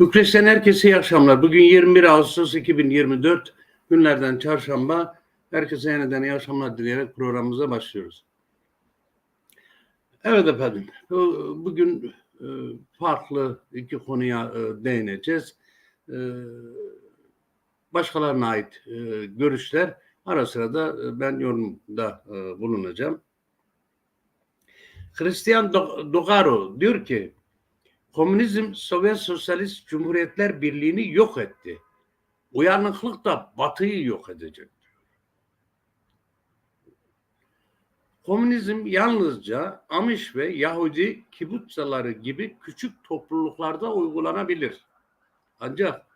Bükreş'ten herkese iyi akşamlar. Bugün 21 Ağustos 2024 günlerden çarşamba. Herkese yeniden iyi akşamlar dileyerek programımıza başlıyoruz. Evet efendim, bu- bugün e, farklı iki konuya e, değineceğiz. E, Başkalarına ait görüşler ara sıra da ben yorumda bulunacağım. Christian Do- Dogaro diyor ki Komünizm Sovyet Sosyalist Cumhuriyetler Birliği'ni yok etti. Uyanıklık da Batı'yı yok edecek. Komünizm yalnızca Amiş ve Yahudi kibutsaları gibi küçük topluluklarda uygulanabilir. Ancak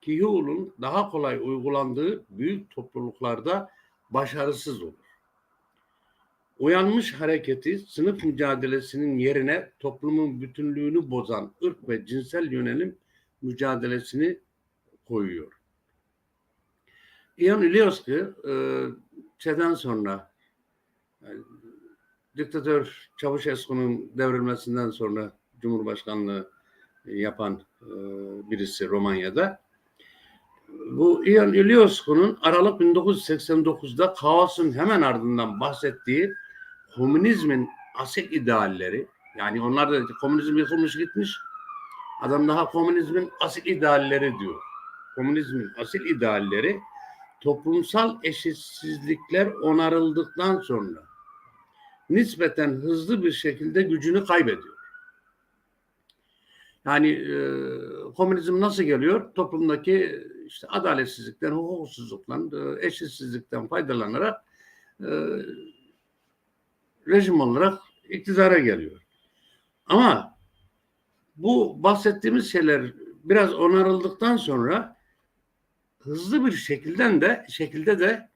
Kihul'un daha kolay uygulandığı büyük topluluklarda başarısız olur. Uyanmış hareketi sınıf mücadelesinin yerine toplumun bütünlüğünü bozan ırk ve cinsel yönelim mücadelesini koyuyor. Ion Ilioski e, şeyden sonra yani, diktatör Çavuşescu'nun devrilmesinden sonra Cumhurbaşkanlığı yapan e, birisi Romanya'da. Bu Ion Iliescu'nun Aralık 1989'da kaosun hemen ardından bahsettiği komünizmin asil idealleri yani onlar da komünizm yıkılmış gitmiş adam daha komünizmin asil idealleri diyor. Komünizmin asil idealleri toplumsal eşitsizlikler onarıldıktan sonra nispeten hızlı bir şekilde gücünü kaybediyor. Yani e, komünizm nasıl geliyor? Toplumdaki işte adaletsizlikten, hukuksuzluktan, e, eşitsizlikten faydalanarak e, rejim olarak iktidara geliyor. Ama bu bahsettiğimiz şeyler biraz onarıldıktan sonra hızlı bir şekilde de şekilde de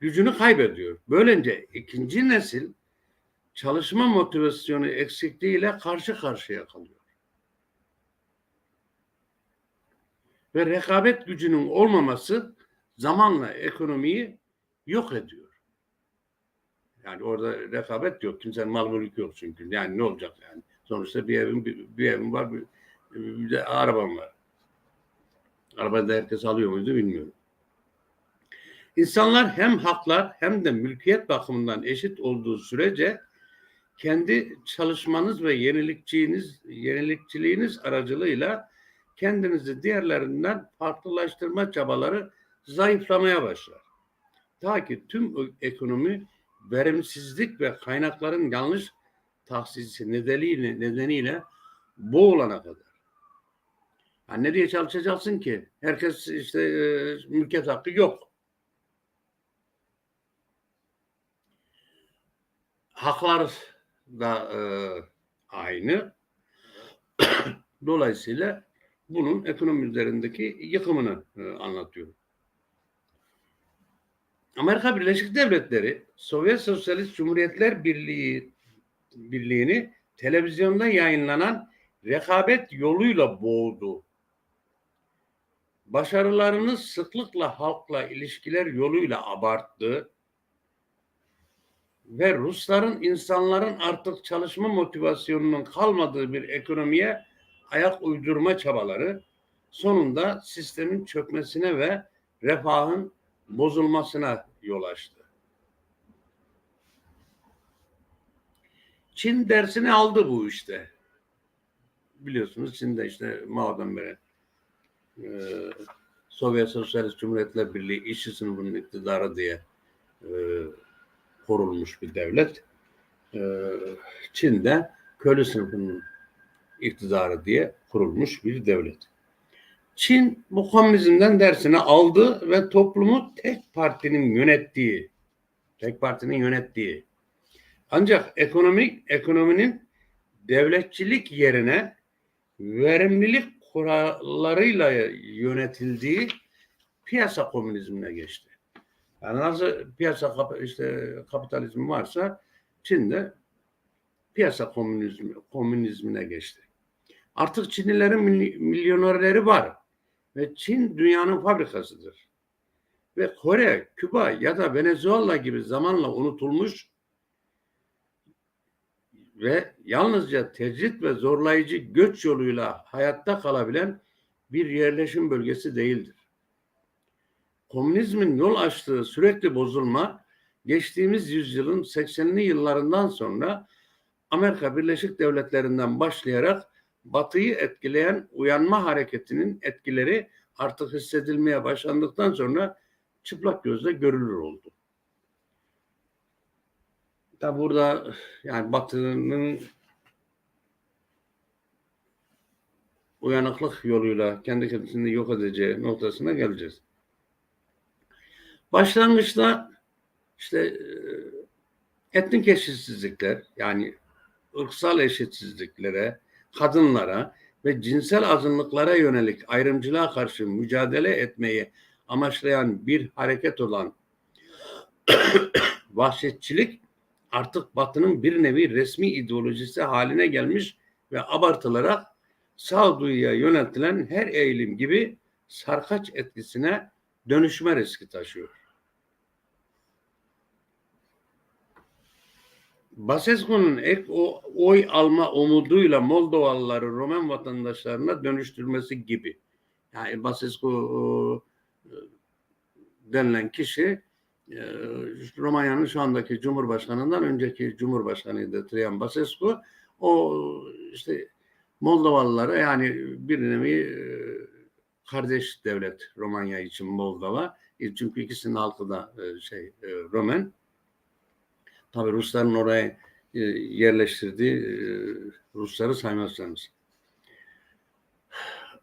gücünü kaybediyor. Böylece ikinci nesil çalışma motivasyonu eksikliğiyle karşı karşıya kalıyor. Ve rekabet gücünün olmaması zamanla ekonomiyi yok ediyor. Yani orada rekabet yok. Kimsenin mal mülkü yok çünkü. Yani ne olacak yani? Sonuçta bir evim bir, bir evim var, bir, bir de arabam var. Arabayı da herkes alıyor muydu bilmiyorum. İnsanlar hem haklar hem de mülkiyet bakımından eşit olduğu sürece kendi çalışmanız ve yenilikçiliğiniz, yenilikçiliğiniz aracılığıyla kendinizi diğerlerinden farklılaştırma çabaları zayıflamaya başlar. Ta ki tüm ekonomi verimsizlik ve kaynakların yanlış tahsisi nedeniyle, nedeniyle boğulana kadar. Yani ne diye çalışacaksın ki? Herkes işte e, mülkiyet hakkı yok. Haklar da e, aynı. Dolayısıyla bunun ekonomi üzerindeki yıkımını e, anlatıyor. Amerika Birleşik Devletleri Sovyet Sosyalist Cumhuriyetler Birliği Birliği'ni televizyonda yayınlanan rekabet yoluyla boğdu. Başarılarını sıklıkla halkla ilişkiler yoluyla abarttı ve Rusların insanların artık çalışma motivasyonunun kalmadığı bir ekonomiye ayak uydurma çabaları sonunda sistemin çökmesine ve refahın bozulmasına yol açtı. Çin dersini aldı bu işte. Biliyorsunuz Çin'de işte Mao'dan beri e, Sovyet Sosyalist Cumhuriyetler Birliği işçi sınıfının iktidarı diye e, kurulmuş bir devlet. E, Çin'de köylü sınıfının iktidarı diye kurulmuş bir devlet. Çin bu komünizmden dersini aldı ve toplumu tek partinin yönettiği, tek partinin yönettiği ancak ekonomik ekonominin devletçilik yerine verimlilik kurallarıyla yönetildiği piyasa komünizmine geçti. Yani nasıl piyasa işte kapitalizmi varsa Çin'de piyasa komünizmi komünizmine geçti. Artık Çinlilerin milyonerleri var ve Çin dünyanın fabrikasıdır. Ve Kore, Küba ya da Venezuela gibi zamanla unutulmuş ve yalnızca tecrit ve zorlayıcı göç yoluyla hayatta kalabilen bir yerleşim bölgesi değildir. Komünizmin yol açtığı sürekli bozulma geçtiğimiz yüzyılın 80'li yıllarından sonra Amerika Birleşik Devletleri'nden başlayarak Batı'yı etkileyen uyanma hareketinin etkileri artık hissedilmeye başlandıktan sonra çıplak gözle görülür oldu. Tabi burada yani Batı'nın uyanıklık yoluyla kendi kendisini yok edeceği noktasına geleceğiz. Başlangıçta işte e, etnik eşitsizlikler yani ırksal eşitsizliklere, kadınlara ve cinsel azınlıklara yönelik ayrımcılığa karşı mücadele etmeyi amaçlayan bir hareket olan vahşetçilik artık Batı'nın bir nevi resmi ideolojisi haline gelmiş ve abartılarak sağduyuya yöneltilen her eğilim gibi sarkaç etkisine dönüşme riski taşıyor. Basescu'nun ek o, oy alma umuduyla Moldovalıları Roman vatandaşlarına dönüştürmesi gibi. Yani Basescu e, denilen kişi e, Romanya'nın şu andaki Cumhurbaşkanı'ndan önceki Cumhurbaşkanıydı Traian Basescu. O işte Moldovalılara yani bir nevi e, kardeş devlet Romanya için Moldova. E, çünkü ikisinin halkı da e, şey e, Roman. Tabi Rusların oraya e, yerleştirdiği e, Rusları saymazsanız.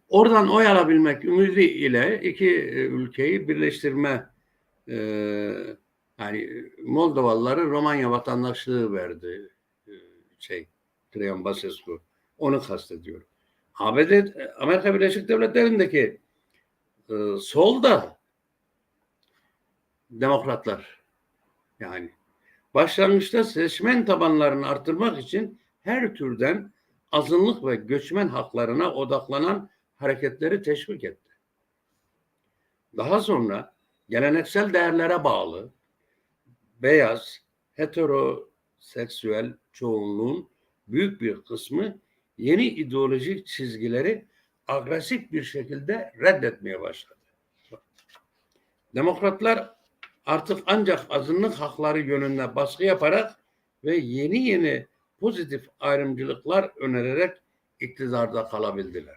Oradan oy alabilmek ümidi ile iki e, ülkeyi birleştirme e, yani Moldovalıları Romanya vatandaşlığı verdi e, şey Traian Basescu. Onu kastediyorum. ABD, Amerika Birleşik Devletleri'ndeki e, solda demokratlar yani başlangıçta seçmen tabanlarını artırmak için her türden azınlık ve göçmen haklarına odaklanan hareketleri teşvik etti. Daha sonra geleneksel değerlere bağlı beyaz, heteroseksüel çoğunluğun büyük bir kısmı yeni ideolojik çizgileri agresif bir şekilde reddetmeye başladı. Demokratlar artık ancak azınlık hakları yönünde baskı yaparak ve yeni yeni pozitif ayrımcılıklar önererek iktidarda kalabildiler.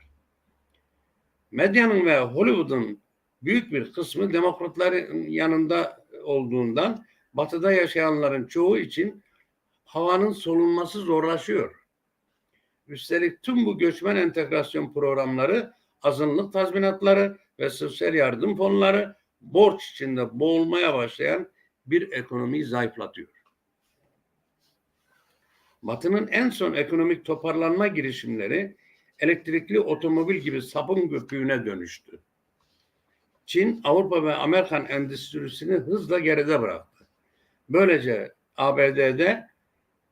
Medyanın ve Hollywood'un büyük bir kısmı demokratların yanında olduğundan batıda yaşayanların çoğu için havanın solunması zorlaşıyor. Üstelik tüm bu göçmen entegrasyon programları, azınlık tazminatları ve sosyal yardım fonları borç içinde boğulmaya başlayan bir ekonomiyi zayıflatıyor. Batı'nın en son ekonomik toparlanma girişimleri elektrikli otomobil gibi sapın göküğüne dönüştü. Çin, Avrupa ve Amerikan endüstrisini hızla geride bıraktı. Böylece ABD'de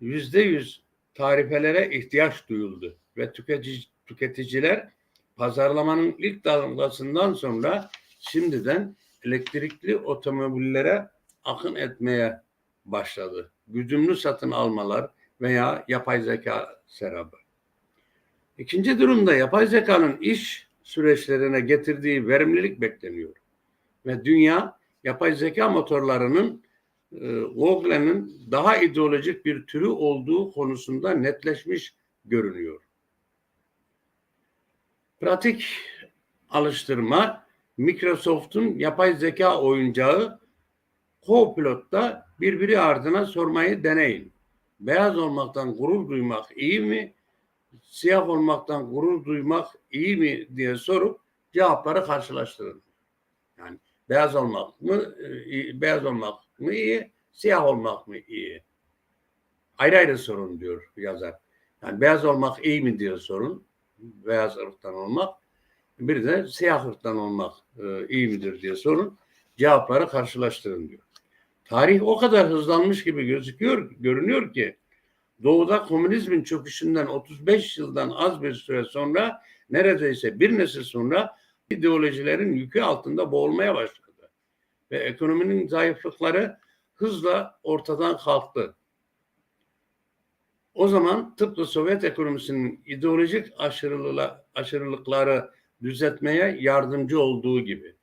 yüzde yüz tarifelere ihtiyaç duyuldu ve tüketici, tüketiciler pazarlamanın ilk dalgasından sonra şimdiden elektrikli otomobillere akın etmeye başladı. Güdümlü satın almalar veya yapay zeka serabı. İkinci durumda yapay zekanın iş süreçlerine getirdiği verimlilik bekleniyor. Ve dünya yapay zeka motorlarının e, Google'nin daha ideolojik bir türü olduğu konusunda netleşmiş görünüyor. Pratik alıştırma Microsoft'un yapay zeka oyuncağı Copilot'ta birbiri ardına sormayı deneyin. Beyaz olmaktan gurur duymak iyi mi? Siyah olmaktan gurur duymak iyi mi diye sorup cevapları karşılaştırın. Yani beyaz olmak mı e, beyaz olmak mı iyi, siyah olmak mı iyi? Ayrı ayrı sorun diyor yazar. Yani beyaz olmak iyi mi diyor sorun. Beyaz ırktan olmak. Bir de siyah ırktan olmak e, iyi midir diye sorun. Cevapları karşılaştırın diyor. Tarih o kadar hızlanmış gibi gözüküyor, görünüyor ki Doğu'da komünizmin çöküşünden 35 yıldan az bir süre sonra neredeyse bir nesil sonra ideolojilerin yükü altında boğulmaya başladı. Ve ekonominin zayıflıkları hızla ortadan kalktı. O zaman tıpkı Sovyet ekonomisinin ideolojik aşırılıkları düzeltmeye yardımcı olduğu gibi.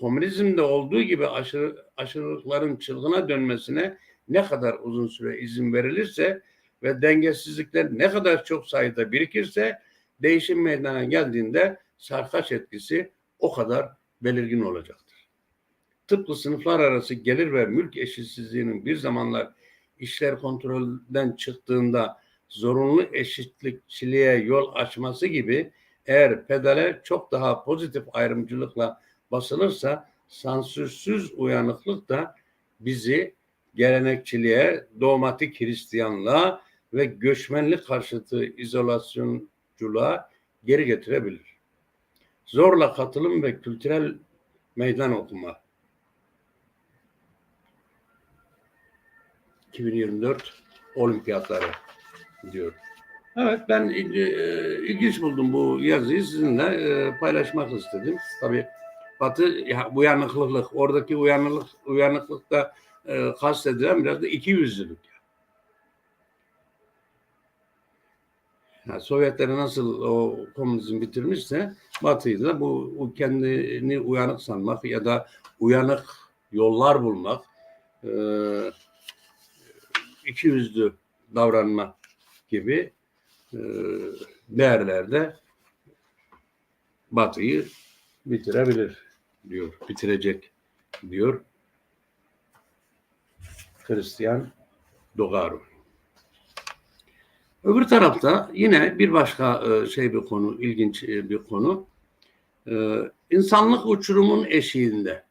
Komünizmde olduğu gibi aşırı, aşırılıkların çılgına dönmesine ne kadar uzun süre izin verilirse ve dengesizlikler ne kadar çok sayıda birikirse değişim meydana geldiğinde sarkaç etkisi o kadar belirgin olacaktır. Tıpkı sınıflar arası gelir ve mülk eşitsizliğinin bir zamanlar işler kontrolden çıktığında zorunlu eşitlikçiliğe yol açması gibi eğer pedale çok daha pozitif ayrımcılıkla basılırsa sansürsüz uyanıklık da bizi gelenekçiliğe, dogmatik Hristiyanlığa ve göçmenlik karşıtı izolasyonculuğa geri getirebilir. Zorla katılım ve kültürel meydan okuma. 2024 olimpiyatları diyor. Evet ben e, ilginç buldum bu yazıyı sizinle e, paylaşmak istedim. Tabii Batı ya, uyanıklılık, oradaki uyanıklık, uyanıklıkta e, kastedilen biraz da iki yüzlülük. Yani Sovyetleri nasıl o komünizm bitirmişse Batı'yı da bu, kendini uyanık sanmak ya da uyanık yollar bulmak, e, iki yüzlü davranma gibi e, değerlerde Batı'yı bitirebilir diyor, bitirecek diyor Hristiyan Dogaru. Öbür tarafta yine bir başka e, şey bir konu, ilginç e, bir konu. E, insanlık uçurumun eşiğinde.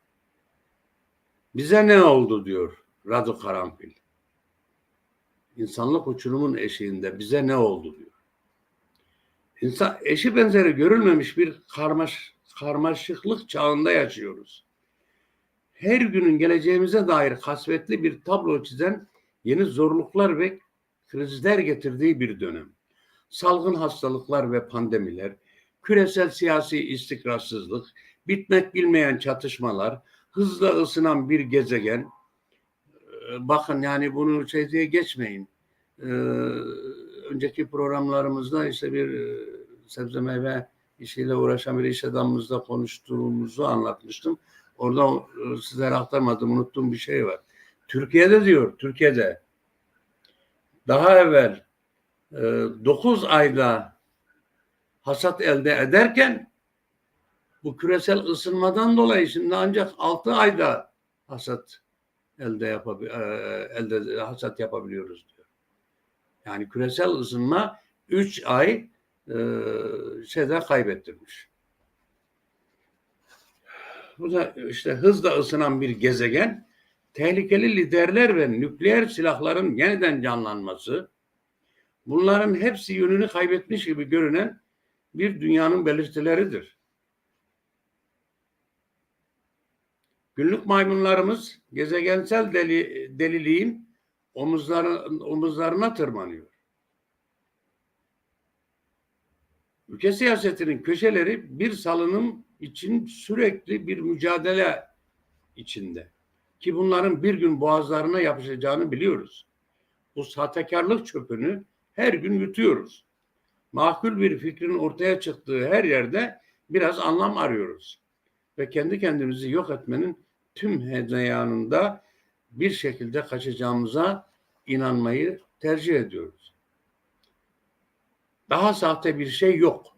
Bize ne oldu diyor Radu Karanfil. İnsanlık uçurumun eşiğinde bize ne oldu diyor. İnsan, eşi benzeri görülmemiş bir karmaş, karmaşıklık çağında yaşıyoruz. Her günün geleceğimize dair kasvetli bir tablo çizen yeni zorluklar ve krizler getirdiği bir dönem. Salgın hastalıklar ve pandemiler, küresel siyasi istikrarsızlık, bitmek bilmeyen çatışmalar, hızla ısınan bir gezegen. Ee, Bakın yani bunu şey diye geçmeyin. Ee, önceki programlarımızda işte bir e, sebze meyve işiyle uğraşan bir iş adamımızla konuştuğumuzu anlatmıştım. Orada e, sizlere aktarmadım, unuttuğum bir şey var. Türkiye'de diyor, Türkiye'de daha evvel e, 9 ayda hasat elde ederken bu küresel ısınmadan dolayı şimdi ancak 6 ayda hasat elde yapabi e, elde hasat yapabiliyoruz. Yani küresel ısınma 3 ay e, şeyde kaybettirmiş. Bu da işte hızla ısınan bir gezegen tehlikeli liderler ve nükleer silahların yeniden canlanması, bunların hepsi yönünü kaybetmiş gibi görünen bir dünyanın belirtileridir. Günlük maymunlarımız gezegensel deli, deliliğin omuzları, omuzlarına tırmanıyor. Ülke siyasetinin köşeleri bir salınım için sürekli bir mücadele içinde. Ki bunların bir gün boğazlarına yapışacağını biliyoruz. Bu sahtekarlık çöpünü her gün yutuyoruz. Makul bir fikrin ortaya çıktığı her yerde biraz anlam arıyoruz. Ve kendi kendimizi yok etmenin tüm hezeyanında bir şekilde kaçacağımıza inanmayı tercih ediyoruz. Daha sahte bir şey yok.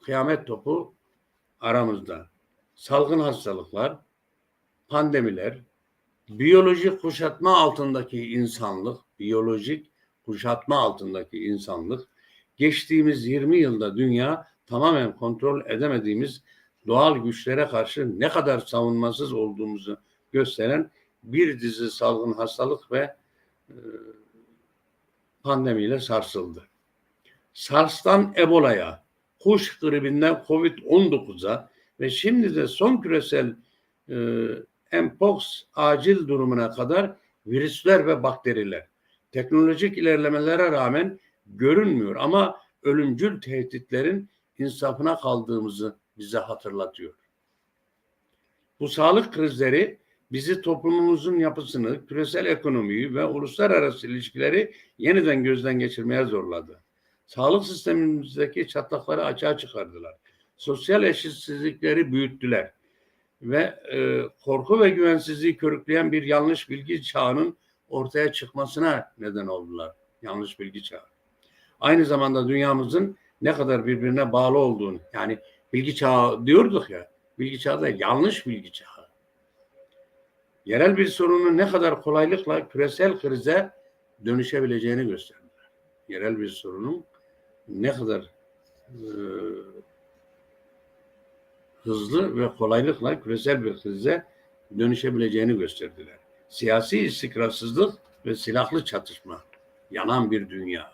Kıyamet topu aramızda salgın hastalıklar, pandemiler, biyolojik kuşatma altındaki insanlık, biyolojik kuşatma altındaki insanlık, geçtiğimiz 20 yılda dünya tamamen kontrol edemediğimiz doğal güçlere karşı ne kadar savunmasız olduğumuzu gösteren bir dizi salgın hastalık ve e, pandemiyle sarsıldı. SARS'tan Ebola'ya, kuş gribinden Covid-19'a ve şimdi de son küresel e, mpox acil durumuna kadar virüsler ve bakteriler teknolojik ilerlemelere rağmen görünmüyor ama ölümcül tehditlerin insafına kaldığımızı bize hatırlatıyor. Bu sağlık krizleri bizi toplumumuzun yapısını, küresel ekonomiyi ve uluslararası ilişkileri yeniden gözden geçirmeye zorladı. Sağlık sistemimizdeki çatlakları açığa çıkardılar. Sosyal eşitsizlikleri büyüttüler. Ve e, korku ve güvensizliği körükleyen bir yanlış bilgi çağının ortaya çıkmasına neden oldular. Yanlış bilgi çağı. Aynı zamanda dünyamızın ne kadar birbirine bağlı olduğunu, yani bilgi çağı diyorduk ya, bilgi çağı da yanlış bilgi çağı. Yerel bir sorunun ne kadar kolaylıkla küresel krize dönüşebileceğini gösterdiler. Yerel bir sorunun ne kadar e, hızlı ve kolaylıkla küresel bir krize dönüşebileceğini gösterdiler. Siyasi istikrarsızlık ve silahlı çatışma, yanan bir dünya.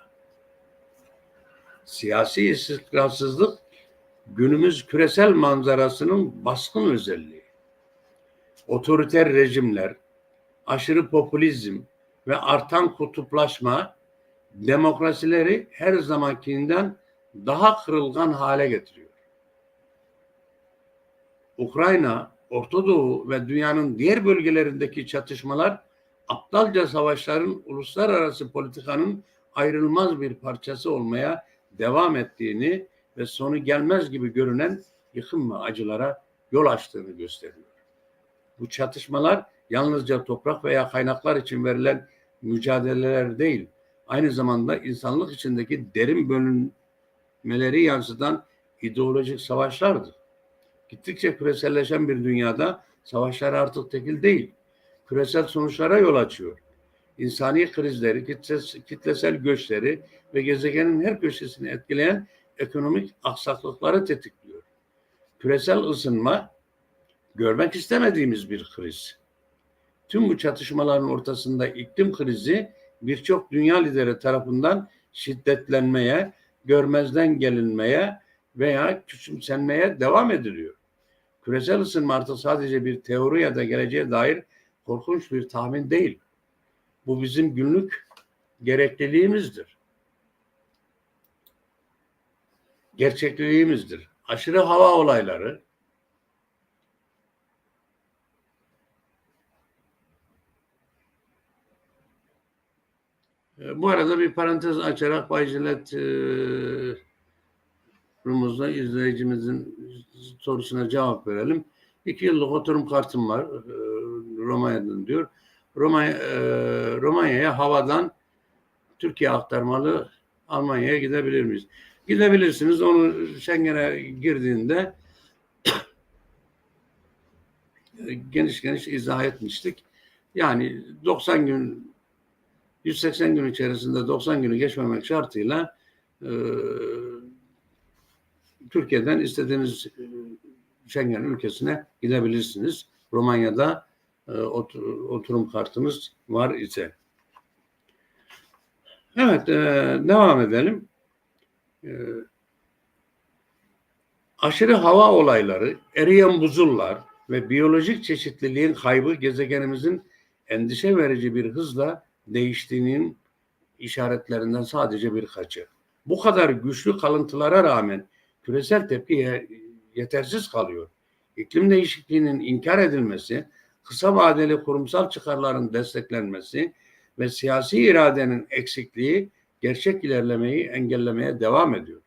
Siyasi istikrarsızlık günümüz küresel manzarasının baskın özelliği. Otoriter rejimler, aşırı popülizm ve artan kutuplaşma demokrasileri her zamankinden daha kırılgan hale getiriyor. Ukrayna, Orta Doğu ve dünyanın diğer bölgelerindeki çatışmalar aptalca savaşların uluslararası politikanın ayrılmaz bir parçası olmaya devam ettiğini ve sonu gelmez gibi görünen yıkım ve acılara yol açtığını gösteriyor. Bu çatışmalar yalnızca toprak veya kaynaklar için verilen mücadeleler değil, aynı zamanda insanlık içindeki derin bölünmeleri yansıtan ideolojik savaşlardır. Gittikçe küreselleşen bir dünyada savaşlar artık tekil değil, küresel sonuçlara yol açıyor. İnsani krizleri, kitlesel göçleri ve gezegenin her köşesini etkileyen ekonomik aksaklıkları tetikliyor. Küresel ısınma görmek istemediğimiz bir kriz. Tüm bu çatışmaların ortasında iklim krizi birçok dünya lideri tarafından şiddetlenmeye, görmezden gelinmeye veya küçümsenmeye devam ediliyor. Küresel ısınma artık sadece bir teori ya da geleceğe dair korkunç bir tahmin değil. Bu bizim günlük gerekliliğimizdir. Gerçekliğimizdir. Aşırı hava olayları, Bu arada bir parantez açarak Bay Jilet e, izleyicimizin sorusuna cevap verelim. İki yıllık oturum kartım var e, Romanya'dan diyor. Roma, e, Romanya'ya havadan Türkiye aktarmalı Almanya'ya gidebilir miyiz? Gidebilirsiniz. Onu Schengen'e girdiğinde geniş geniş izah etmiştik. Yani 90 gün 180 gün içerisinde 90 günü geçmemek şartıyla e, Türkiye'den istediğiniz e, Schengen ülkesine gidebilirsiniz. Romanya'da e, otur, oturum kartınız var ise. Evet, e, devam edelim. E, aşırı hava olayları, eriyen buzullar ve biyolojik çeşitliliğin kaybı gezegenimizin endişe verici bir hızla değiştiğinin işaretlerinden sadece birkaçı. Bu kadar güçlü kalıntılara rağmen küresel tepki yetersiz kalıyor. İklim değişikliğinin inkar edilmesi, kısa vadeli kurumsal çıkarların desteklenmesi ve siyasi iradenin eksikliği gerçek ilerlemeyi engellemeye devam ediyor.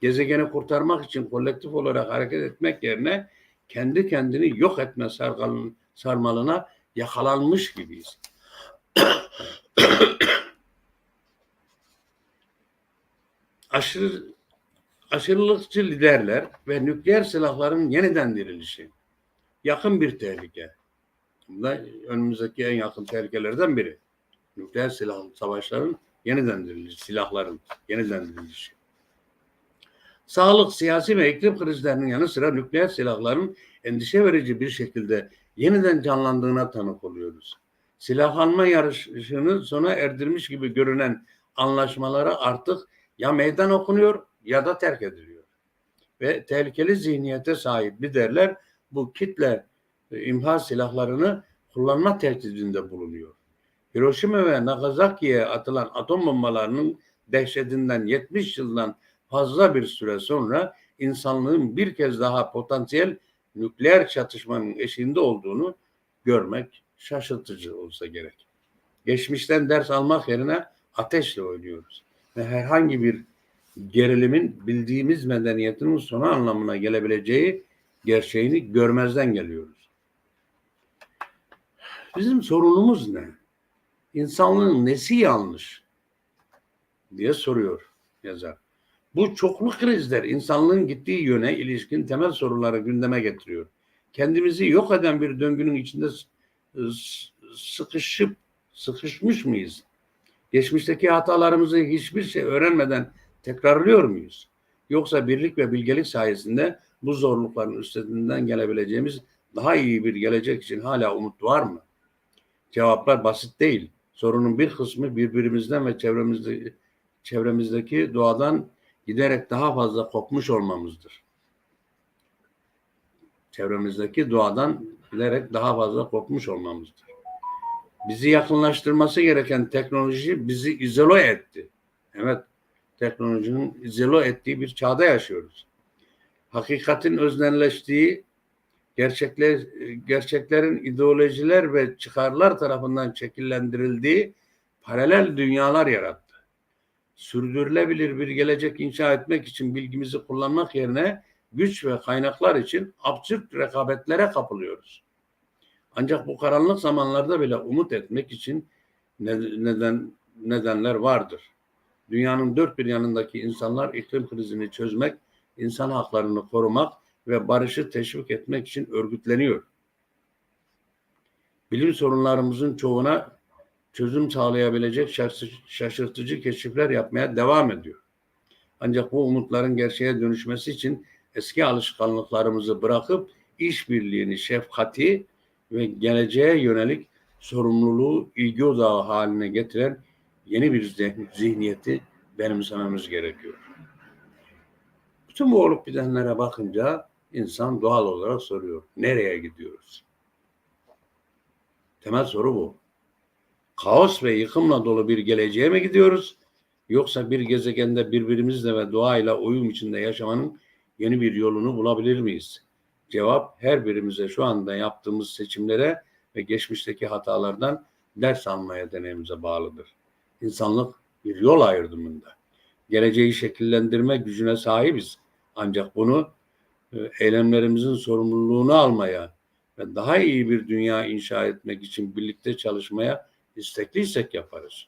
Gezegeni kurtarmak için kolektif olarak hareket etmek yerine kendi kendini yok etme sarmalına yakalanmış gibiyiz. Aşırı aşırılıkçı liderler ve nükleer silahların yeniden dirilişi yakın bir tehlike. Bu da önümüzdeki en yakın tehlikelerden biri. Nükleer silah savaşların yeniden dirilişi, silahların yeniden dirilişi. Sağlık, siyasi ve iklim krizlerinin yanı sıra nükleer silahların endişe verici bir şekilde yeniden canlandığına tanık oluyoruz. Silahlanma yarışını sona erdirmiş gibi görünen anlaşmalara artık ya meydan okunuyor ya da terk ediliyor. Ve tehlikeli zihniyete sahip liderler bu kitle e, imha silahlarını kullanma tehdidinde bulunuyor. Hiroşima ve Nagasaki'ye atılan atom bombalarının dehşetinden 70 yıldan fazla bir süre sonra insanlığın bir kez daha potansiyel nükleer çatışmanın eşiğinde olduğunu görmek şaşırtıcı olsa gerek. Geçmişten ders almak yerine ateşle oynuyoruz. Ve herhangi bir gerilimin bildiğimiz medeniyetin sonu anlamına gelebileceği gerçeğini görmezden geliyoruz. Bizim sorunumuz ne? İnsanlığın nesi yanlış? diye soruyor yazar. Bu çoklu krizler insanlığın gittiği yöne ilişkin temel soruları gündeme getiriyor. Kendimizi yok eden bir döngünün içinde sıkışıp sıkışmış mıyız? Geçmişteki hatalarımızı hiçbir şey öğrenmeden tekrarlıyor muyuz? Yoksa birlik ve bilgelik sayesinde bu zorlukların üstesinden gelebileceğimiz daha iyi bir gelecek için hala umut var mı? Cevaplar basit değil. Sorunun bir kısmı birbirimizden ve çevremizde, çevremizdeki doğadan giderek daha fazla kopmuş olmamızdır. Çevremizdeki doğadan giderek daha fazla kopmuş olmamızdır. Bizi yakınlaştırması gereken teknoloji bizi izole etti. Evet, teknolojinin izole ettiği bir çağda yaşıyoruz. Hakikatin öznelleştiği, gerçekler, gerçeklerin ideolojiler ve çıkarlar tarafından şekillendirildiği paralel dünyalar yarattı. Sürdürülebilir bir gelecek inşa etmek için bilgimizi kullanmak yerine güç ve kaynaklar için absürt rekabetlere kapılıyoruz. Ancak bu karanlık zamanlarda bile umut etmek için neden nedenler vardır. Dünyanın dört bir yanındaki insanlar iklim krizini çözmek, insan haklarını korumak ve barışı teşvik etmek için örgütleniyor. Bilim sorunlarımızın çoğuna çözüm sağlayabilecek şaşırtıcı keşifler yapmaya devam ediyor. Ancak bu umutların gerçeğe dönüşmesi için eski alışkanlıklarımızı bırakıp işbirliğini, şefkati ve geleceğe yönelik sorumluluğu ilgi odağı haline getiren yeni bir zihniyeti benimsememiz gerekiyor. Bütün bu olup bitenlere bakınca insan doğal olarak soruyor. Nereye gidiyoruz? Temel soru bu. Kaos ve yıkımla dolu bir geleceğe mi gidiyoruz? Yoksa bir gezegende birbirimizle ve doğayla uyum içinde yaşamanın yeni bir yolunu bulabilir miyiz? Cevap her birimize şu anda yaptığımız seçimlere ve geçmişteki hatalardan ders almaya deneyimize bağlıdır. İnsanlık bir yol ayrımında. Geleceği şekillendirme gücüne sahibiz. Ancak bunu eylemlerimizin sorumluluğunu almaya ve daha iyi bir dünya inşa etmek için birlikte çalışmaya istekliysek yaparız.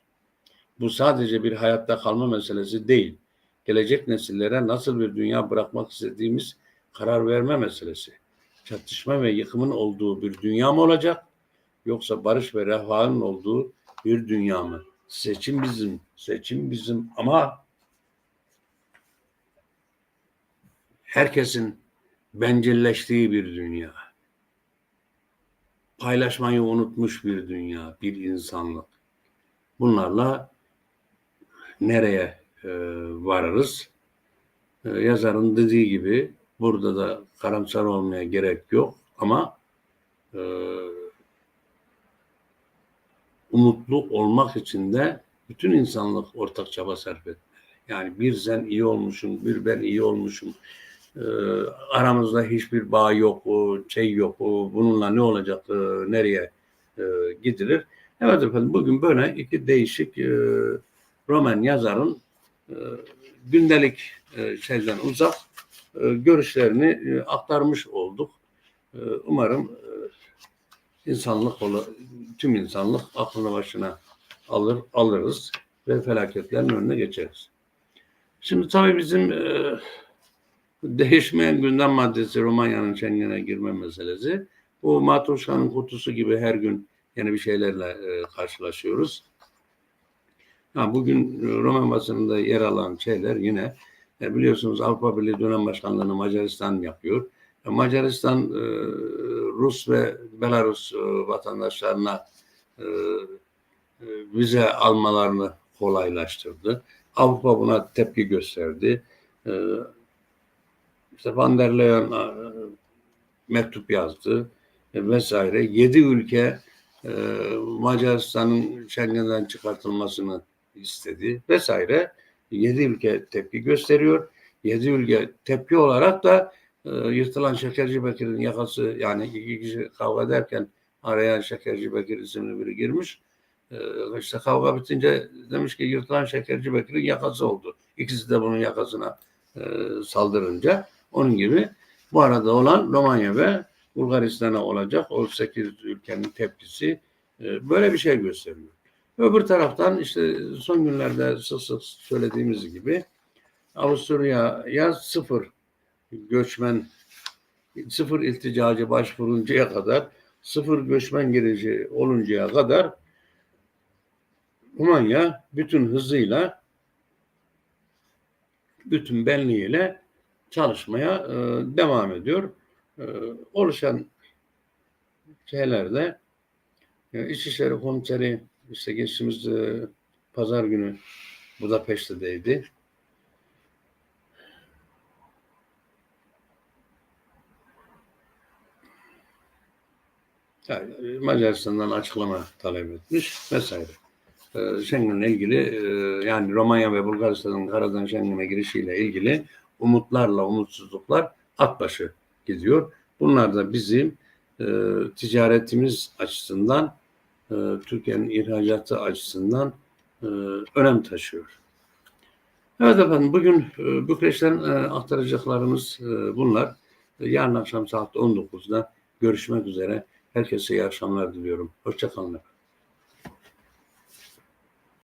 Bu sadece bir hayatta kalma meselesi değil. Gelecek nesillere nasıl bir dünya bırakmak istediğimiz karar verme meselesi. Çatışma ve yıkımın olduğu bir dünya mı olacak? Yoksa barış ve refahın olduğu bir dünya mı? Seçim bizim, seçim bizim ama herkesin bencilleştiği bir dünya. Paylaşmayı unutmuş bir dünya, bir insanlık. Bunlarla nereye e, varırız? E, yazarın dediği gibi burada da karamsar olmaya gerek yok ama e, umutlu olmak için de bütün insanlık ortak çaba sarf etmeli. Yani bir sen iyi olmuşum, bir ben iyi olmuşum. E, aramızda hiçbir bağ yok, o şey yok, o bununla ne olacak, e, nereye e, gidilir. Evet efendim bugün böyle iki değişik e, roman yazarın e, gündelik e, şeyden uzak e, görüşlerini e, aktarmış olduk. E, umarım e, insanlık tüm insanlık aklını başına alır alırız ve felaketlerin önüne geçeriz. Şimdi tabii bizim e, değişmeyen gündem maddesi Romanya'nın Schengen'e girme meselesi. Bu Matruşka'nın kutusu gibi her gün yeni bir şeylerle e, karşılaşıyoruz. Ha, bugün Roman basınında yer alan şeyler yine e, biliyorsunuz Avrupa Birliği dönem başkanlığını Macaristan yapıyor. E, Macaristan e, Rus ve Belarus e, vatandaşlarına e, e, vize almalarını kolaylaştırdı. Avrupa buna tepki gösterdi. E, işte Van der Leyen e, mektup yazdı e, vesaire. Yedi ülke e, Macaristan'ın Schengen'den çıkartılmasını istedi vesaire. Yedi ülke tepki gösteriyor. Yedi ülke tepki olarak da yırtılan Şekerci Bekir'in yakası yani iki kişi kavga ederken araya Şekerci Bekir isimli biri girmiş. İşte kavga bitince demiş ki yırtılan Şekerci Bekir'in yakası oldu. İkisi de bunun yakasına saldırınca onun gibi bu arada olan Romanya ve Bulgaristan'a olacak o 8 ülkenin tepkisi e, böyle bir şey gösteriyor. Öbür taraftan işte son günlerde sık sık söylediğimiz gibi Avusturya'ya sıfır göçmen sıfır ilticacı başvuruncaya kadar sıfır göçmen girişi oluncaya kadar Romanya bütün hızıyla bütün benliğiyle çalışmaya e, devam ediyor. E, oluşan şeylerde e, İçişleri Komiseri işte geçtiğimiz e, pazar günü Budapeşte'deydi. Yani Macaristan'dan açıklama talep etmiş vesaire. Ee, Schengen'le ilgili e, yani Romanya ve Bulgaristan'ın karadan Schengen'e girişiyle ilgili umutlarla umutsuzluklar at başı gidiyor. Bunlar da bizim e, ticaretimiz açısından e, Türkiye'nin ihracatı açısından e, önem taşıyor. Evet efendim bugün e, Bükreş'ten e, aktaracaklarımız e, bunlar. E, Yarın akşam saat 19'da görüşmek üzere. Herkese iyi akşamlar diliyorum. Hoşçakalın efendim.